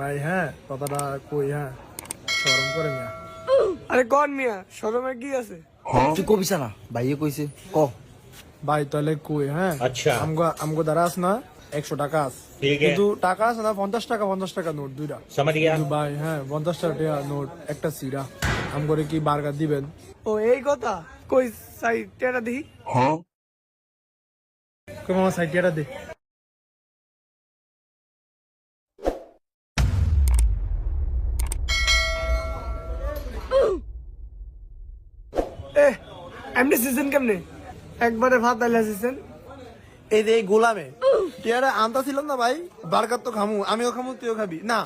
ভাই হ্যাঁ কথাটা কই হ্যাঁ করে মিয়া। আরে কন মিয়া কি আছে? হ্যাঁ। তুই কবি কইছে ক? ভাই তাহলে কই হ্যাঁ? আচ্ছা। আমগো আমগো দ্বারা আস না একশো টাকা আস কিন্তু টাকা আছে না পঞ্চাশ টাকা পঞ্চাশ টাকা নোট দুইটা। ভাই হ্যাঁ পঞ্চাশ টাকা নোট একটা সিরা। আম করে কি বার্গার দিবেন? ও এই কথা? কই সাইটটা দি? হ্যাঁ। কেমন সাইটটা দি। এ এমনি সিজন কেমনে? একবারে ভাত আইলা সিজন এই যে এই গোলামে টিয়ারা আনতা ছিল না ভাই? বার্গার তো খামু আমিও খামু তুইও খাবি। না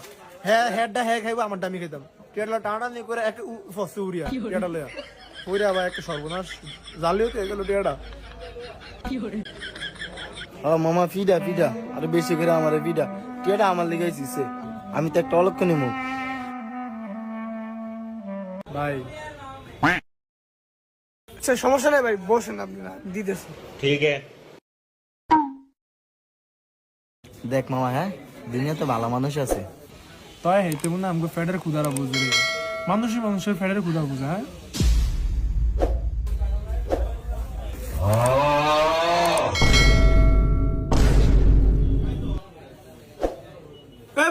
হ্যাঁ হেডটা হ্যাঁ খাইবো আমারটা আমি খাইতাম। টিয়ারলা টানা নিয়ে করে এক ফসে উড়িয়া টিয়াটা লয়া। উড়িয়া ভাই একটা সর্বনাশ। জালিও তো এগুলো টিয়াটা ও মামা ফিডা ফিডা আরে বেশি করে আমার ফিডা। টিয়াটা আমার লেগে আমি তো একটা অলক্ষ নিমু। ভাই আচ্ছা সমস্যা নেই ভাই বসেন আপনি দিতেছি। ঠিক আছে। দেখ মামা হ্যাঁ দুনিয়া তো ভালো মানুষ আছে। তাই হে তুমি না আমাকে ফেডের খুদারা বুঝলি মানুষই মানুষের ফেডের খুদা বুঝা হ্যাঁ?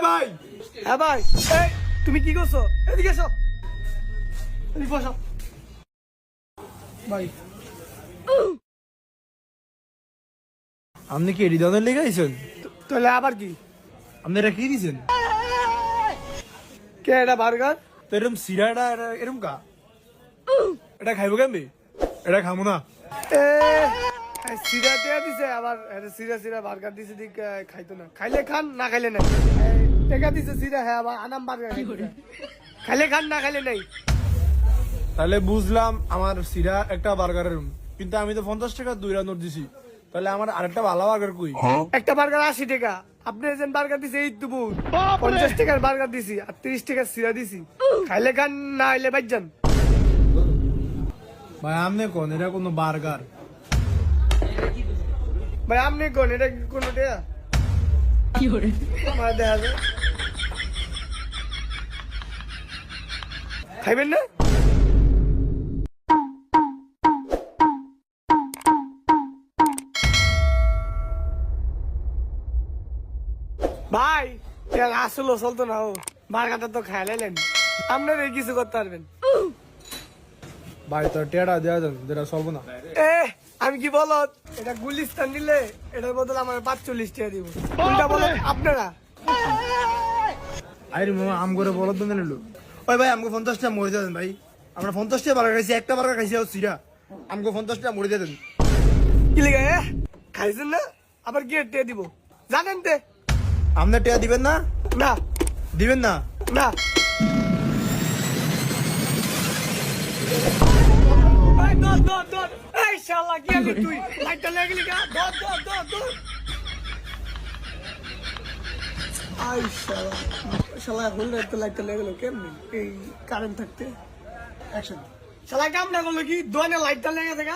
ভাই! হ্যাঁ ভাই! তুমি কি করছ? এদিকে এসো। এদিকে বসো। আপনি কি হৃদয়ের লেগে আইছেন? তাহলে আবার কি? আপনি এটা কি দিছেন? কে এটা বার্গার? তো এরকম সিরাটা এরকম কা? এটা খাইবো কেমনি? এটা খামো না। এ এই সিরা টেয়া দিছে আবার এটা সিরা সিরা বার্গার দিছে দিক খাইতো না। খাইলে খান না খাইলে টেকা দিছে সিরা হ্যাঁ আবার আনাম বার্গার। খাইলে খান না খাইলে নাই। তাহলে বুঝলাম আমার সিরা একটা বার্গারের কিন্তু আমি তো পঞ্চাশ টাকা দুই নোট দিছি। তাহলে আমার আরেকটা ভালো বার্গার কই? একটা বার্গার আশি টাকা। আপনি যে বার্গার দিছে এই তো পঞ্চাশ টাকার বার্গার দিছি আর তিরিশ টাকার সিরা দিছি। খাইলে খান না খাইলে বাইজান ভাই আমনে কোন? এটা কোনো বার্গার ভাই আপনি কোন? এটা কি কোনো টেয়া? কি করে দেখা যায় খাইবেন না? ভাই আসলো চলতো না ও। বার্গারটা তো খাইলেন আপনার এই কিছু করতে পারবেন। ভাই তো টেড়া দেওয়া যান যেটা চলবো না। এ আমি কি বলো এটা গুলিস্তান নিলে এটার বদলে আমার পাঁচচল্লিশ টাকা দিব। কোনটা বলো আপনারা। আরে মামা আম করে বলো তো নিলো। ওই ভাই আমাকে পঞ্চাশ টাকা মরে দেন ভাই। আমরা পঞ্চাশ টাকা বার্গার খাইছি একটা বার্গার খাইছি আর সিরা। আমাকে পঞ্চাশ টাকা মরে দেন। কি লেগে এ? খাইছেন না? আবার কি টেয়া দিব। জানেন তে? আপনার টেয়া দিবেন না? না। দিবেন না? না। তুই? লাইটটা আই শালা শালা হল তো লাইটটা লেগে গেল কেমনি? এই কারেন্ট থাকতে। অ্যাকশন শালা কাম না করল কি? দোয়ানে লাইটটা লেগে থাকা